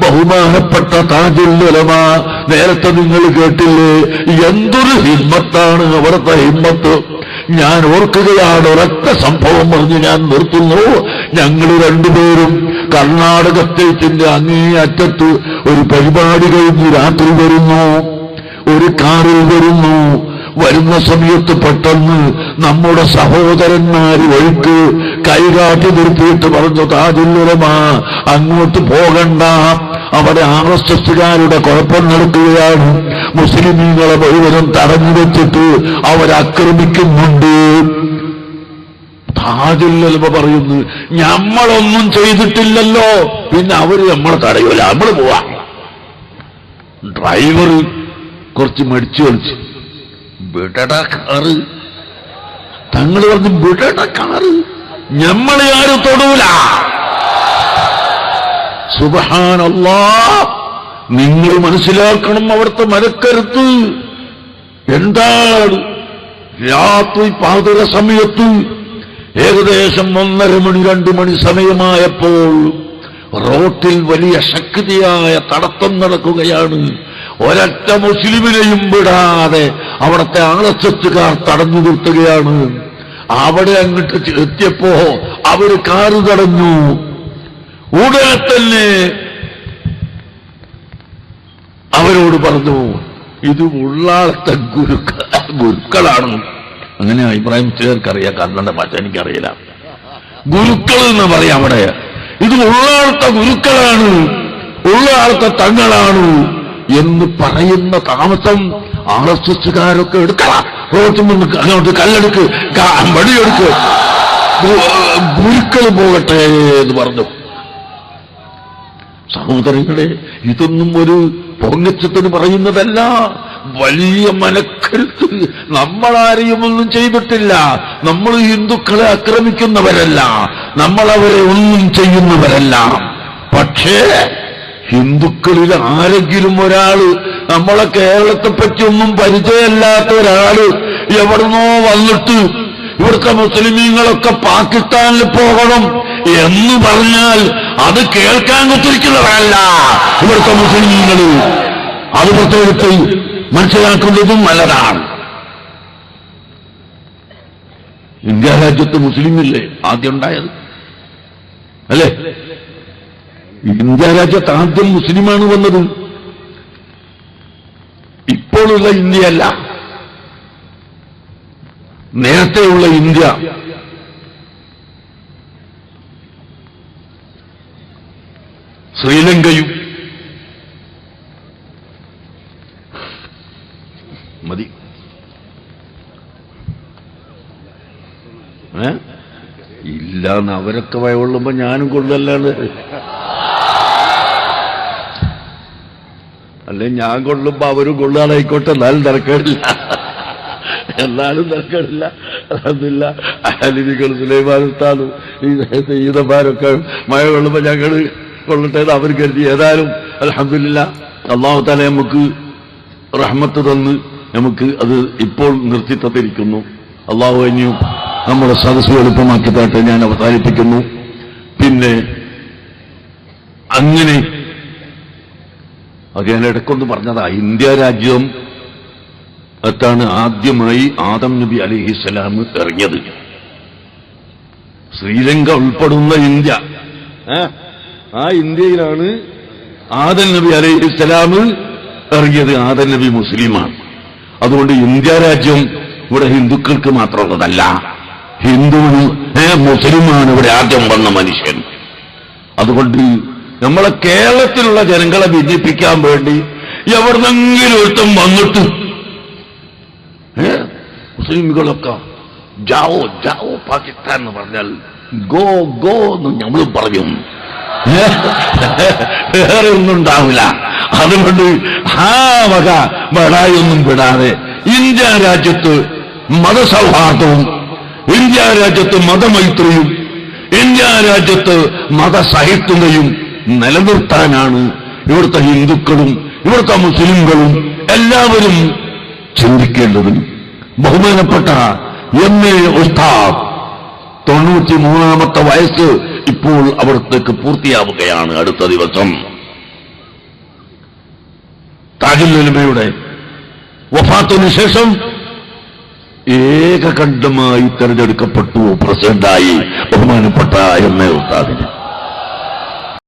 ബഹുമാനപ്പെട്ട താജുല്ലമ നേരത്തെ നിങ്ങൾ കേട്ടില്ലേ? എന്തൊരു ഹിമ്മത്താണ് അവിടുത്തെ ഹിമ്മത്ത്. ഞാൻ ഓർക്കുകയാണ് ഒരൊറ്റ സംഭവം പറഞ്ഞ് ഞാൻ നിർത്തുന്നു. ഞങ്ങൾ രണ്ടുപേരും കർണാടക സ്റ്റേറ്റിന്റെ അങ്ങേ അറ്റത്ത് ഒരു പരിപാടി കഴിഞ്ഞ് രാത്രി വരുന്നു. ഒരു കാറിൽ വരുന്നു. വരുന്ന സമയത്ത് പെട്ടെന്ന് നമ്മുടെ സഹോദരന്മാര് ഒഴുക്ക് കൈകാട്ടി നിർത്തിയിട്ട് പറഞ്ഞു താജുല്ലുറമ അങ്ങോട്ട് പോകണ്ട. അവിടെ ആർ എസ് എസുകാരുടെ കുഴപ്പം നടക്കുകയാണ്. മുസ്ലിമീങ്ങളെ മുഴുവനും തടഞ്ഞു വെച്ചിട്ട് അവരാക്രമിക്കുന്നുണ്ട് താജുല്ലമ പറയുന്നു ഞമ്മളൊന്നും ചെയ്തിട്ടില്ലല്ലോ. പിന്നെ അവർ നമ്മളെ തടയൂല. നമ്മൾ പോവാ. ഡ്രൈവർ കുറച്ച് മടിച്ചു കളിച്ചു. വിടട കാറ് തങ്ങൾ പറഞ്ഞ് വിടട കാറ് ഞമ്മളെ ആരും തൊടൂല. സുബഹാനല്ലാ. നിങ്ങൾ മനസ്സിലാക്കണം അവിടുത്തെ മരക്കരുത്ത് എന്താണ്? രാത്രി പാതിര സമയത്ത് ഏകദേശം ഒന്നര മണി രണ്ടു മണി സമയമായപ്പോൾ റോട്ടിൽ വലിയ ശക്തിയായ തടത്തം നടക്കുകയാണ്. ഒരൊറ്റ മുസ്ലിമിനെയും വിടാതെ അവിടുത്തെ ആളച്ചത്തുകാർ തടഞ്ഞു നിർത്തുകയാണ്. അവിടെ അങ്ങോട്ട് എത്തിയപ്പോ അവർ കാറ് തടഞ്ഞു. ഉടനെ തന്നെ അവരോട് പറഞ്ഞു ഇത് ഉള്ളാളത്തെ ഗുരുക്ക ഗുരുക്കളാണ്. അങ്ങനെ അഭിപ്രായം ചേർക്കറിയാം കർണന്റെ ഭാഷ എനിക്കറിയില്ല. ഗുരുക്കൾ എന്ന് പറയാം അവിടെ. ഇത് ഉള്ളാളത്തെ ഗുരുക്കളാണ് ഉള്ളാളത്തെ തങ്ങളാണ് എന്ന് പറയുന്ന താമസം ആർ എസ് എസുകാരൊക്കെ എടുക്കള നിന്ന് അങ്ങോട്ട് കല്ലെടുക്ക്. വടിയെടുക്ക്. ഗുരുക്കൾ പോകട്ടെ എന്ന് പറഞ്ഞു. സഹോദരങ്ങളെ ഇതൊന്നും ഒരു പൊങ്ങച്ചത്തിന് പറയുന്നതല്ല. വലിയ മനക്കരുത്ത് നമ്മളാരെയും ഒന്നും ചെയ്തിട്ടില്ല. നമ്മൾ ഹിന്ദുക്കളെ ആക്രമിക്കുന്നവരല്ല. നമ്മളവരെ ഒന്നും ചെയ്യുന്നവരല്ല. പക്ഷേ ഹിന്ദുക്കളിൽ ആരെങ്കിലും ഒരാൾ നമ്മളെ കേരളത്തെ പറ്റി ഒന്നും പരിചയമില്ലാത്ത ഒരാൾ എവിടുന്നോ വന്നിട്ട് ഇവിടുത്തെ മുസ്ലിമീങ്ങളൊക്കെ പാകിസ്ഥാനിൽ പോകണം എന്ന് പറഞ്ഞാൽ അത് കേൾക്കാൻ കുത്തിരിക്കുന്നവരല്ല ഇവിടുത്തെ മുസ്ലിമീങ്ങൾ അത് പ്രത്യേകിച്ച് മനസ്സിലാക്കുന്നതും നല്ലതാണ്. ഇന്ത്യ രാജ്യത്ത് മുസ്ലിമില്ലേ? ആദ്യം ഉണ്ടായത്. അല്ലേ? ഇന്ത്യ രാജ്യത്ത് ആദ്യം മുസ്ലിമാണ് വന്നത് ഇപ്പോഴുള്ള ഇന്ത്യയല്ല. നേരത്തെയുള്ള ഇന്ത്യ. ശ്രീലങ്കയും. മതി. ഇല്ല ഇല്ലാന്ന് അവരൊക്കെ വയവുള്ളുമ്പോ ഞാനും കൊള്ളല്ലാണ് അല്ലെ ഞാൻ കൊള്ളുമ്പോ അവരും കൊള്ളുകളായിക്കോട്ടെ എന്നാലും തിരക്കേടില്ല. എന്നാലും തിരക്കേടില്ല. അതില്ല അലിനികൾ സുലൈമാനത്താലും ഈ ഈതന്മാരൊക്കെ മഴ കൊള്ളുമ്പോ ഞങ്ങൾ കൊള്ളട്ടെ അവർ കരുതി. ഏതായാലും അലഹമില്ല അള്ളാഹു താല നമുക്ക് റഹ്മത്ത് തന്ന് നമുക്ക് അത് ഇപ്പോൾ നിർത്തി തന്നിരിക്കുന്നു. അള്ളാഹു കഴിഞ്ഞു നമ്മുടെ സദസ്സ് എളുപ്പമാക്കി തരട്ടെ ഞാൻ അവസാനിപ്പിക്കുന്നു. പിന്നെ അങ്ങനെ അത് ഞാൻ ഇടയ്ക്കൊന്ന് പറഞ്ഞതാ. ഇന്ത്യ രാജ്യം അതാണ് ആദ്യമായി ആദം നബി അലിഹിസ്സലാം ഇറങ്ങിയത്. ശ്രീലങ്ക ഉൾപ്പെടുന്ന ഇന്ത്യ. ആ ഇന്ത്യയിലാണ് ആദൻ നബി അലിഹിസ്സലാം ഇറങ്ങിയത്. ആദൻ നബി മുസ്ലിമാണ്. അതുകൊണ്ട് ഇന്ത്യ രാജ്യം ഇവിടെ ഹിന്ദുക്കൾക്ക് മാത്രമുള്ളതല്ല. ഹിന്ദുവിന് മുസ്ലിമാണ് ഇവിടെ ആദ്യം വന്ന മനുഷ്യൻ. അതുകൊണ്ട് നമ്മളെ കേരളത്തിലുള്ള ജനങ്ങളെ ഭിന്നിപ്പിക്കാൻ വേണ്ടി എവിടെന്നെങ്കിലും ഒരുത്തം വന്നിട്ട് മുസ്ലിമുകളൊക്കെ ജാവോ ജാവോ പാകിസ്ഥാൻ എന്ന് പറഞ്ഞാൽ ഗോ ഗോ എന്ന് നമ്മൾ പറയും. വേറെ ഒന്നും ഉണ്ടാവില്ല. അതുകൊണ്ട് ആ വക ബടായൊന്നും വിടാതെ ഇന്ത്യ രാജ്യത്ത് മതസൗഹാർദ്ദവും ഇന്ത്യ രാജ്യത്ത് മതമൈത്രിയും ഇന്ത്യ രാജ്യത്ത് മതസഹിഷ്ണുതയും നിലനിർത്താനാണ് ഇവിടുത്തെ ഹിന്ദുക്കളും ഇവിടുത്തെ മുസ്ലിങ്ങളും എല്ലാവരും ചിന്തിക്കേണ്ടത് ബഹുമാനപ്പെട്ട എം എ ഉസ്താദ് തൊണ്ണൂറ്റി മൂന്നാമത്തെ വയസ്സ് ഇപ്പോൾ അവിടത്തേക്ക് പൂർത്തിയാവുകയാണ് അടുത്ത ദിവസം. താജുലുലമയുടെ വഫാത്തിനു ശേഷം ഏകകണ്ഠമായി തെരഞ്ഞെടുക്കപ്പെട്ടു പ്രസിഡന്റായി ബഹുമാനപ്പെട്ട എം എ ഉസ്താദിന്.